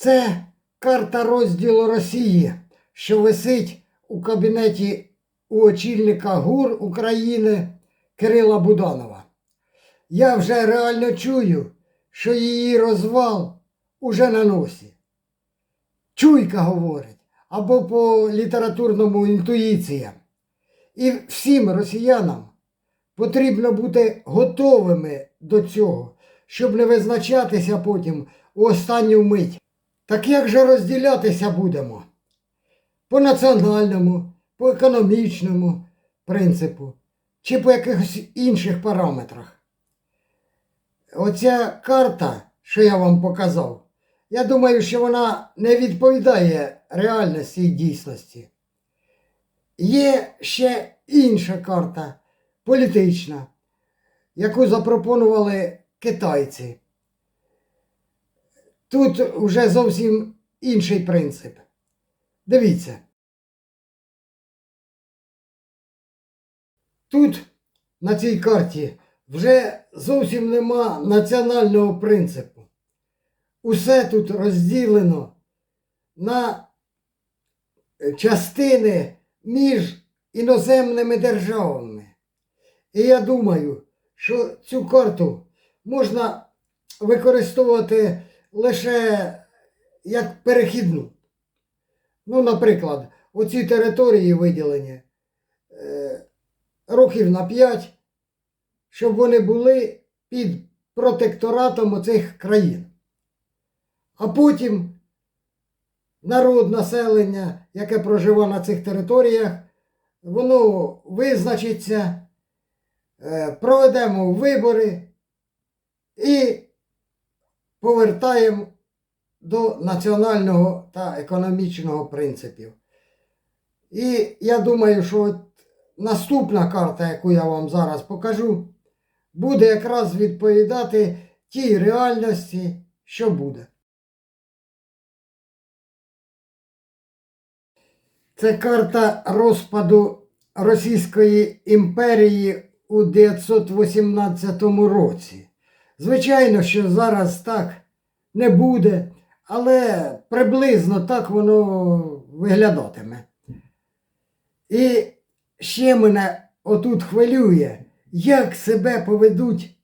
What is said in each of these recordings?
Це карта розділу Росії, що висить у кабінеті у очільника ГУР України Кирила Буданова. Я вже реально чую, що її розвал уже на носі. Чуйка говорить, або по літературному інтуїція. І всім росіянам потрібно бути готовими до цього, щоб не визначатися потім у останню мить. Так як же розділятися будемо? По національному, по економічному принципу чи по якихось інших параметрах? Оця карта, що я вам показав, я думаю, що вона не відповідає реальності і дійсності. Є ще інша карта політична, яку запропонували китайці. Тут вже зовсім інший принцип. Дивіться. Тут на цій карті вже зовсім нема національного принципу. Усе тут розділено на частини між іноземними державами. І я думаю, що цю карту можна використовувати лише як перехідну. Ну, наприклад, оці території виділені е, років на 5, щоб вони були під протекторатом оцих країн. А потім народ, населення, яке проживає на цих територіях, воно визначиться, е, проведемо вибори і повертаємо до національного та економічного принципів. І я думаю, що от наступна карта, яку я вам зараз покажу, буде якраз відповідати тій реальності, що буде. Це карта розпаду Російської імперії у 918 році. Звичайно, що зараз так не буде, але приблизно так воно виглядатиме. І ще мене отут хвилює, як себе поведуть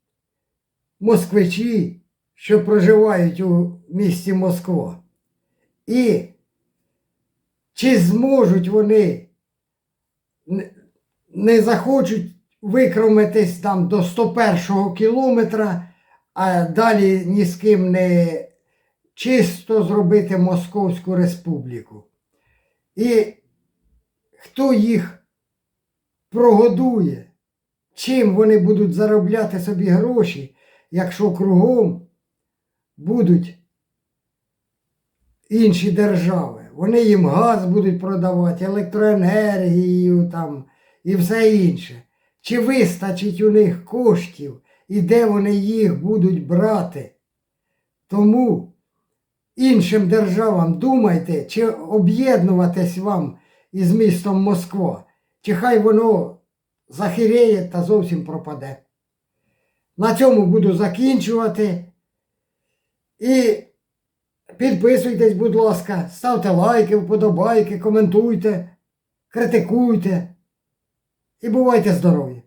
москвичі, що проживають у місті Москва. І чи зможуть вони не- захочуть викромитись там до 101 кілометра, а далі ні з ким не чисто зробити Московську республіку. І хто їх прогодує, чим вони будуть заробляти собі гроші, якщо кругом будуть інші держави. Вони їм газ будуть продавати, електроенергію там і все інше. Чи вистачить у них коштів і де вони їх будуть брати? Тому іншим державам думайте, чи об'єднуватись вам із містом Москва, чи хай воно захиреє та зовсім пропаде. На цьому буду закінчувати. І підписуйтесь, будь ласка, ставте лайки, вподобайки, коментуйте, критикуйте. І бувайте здорові!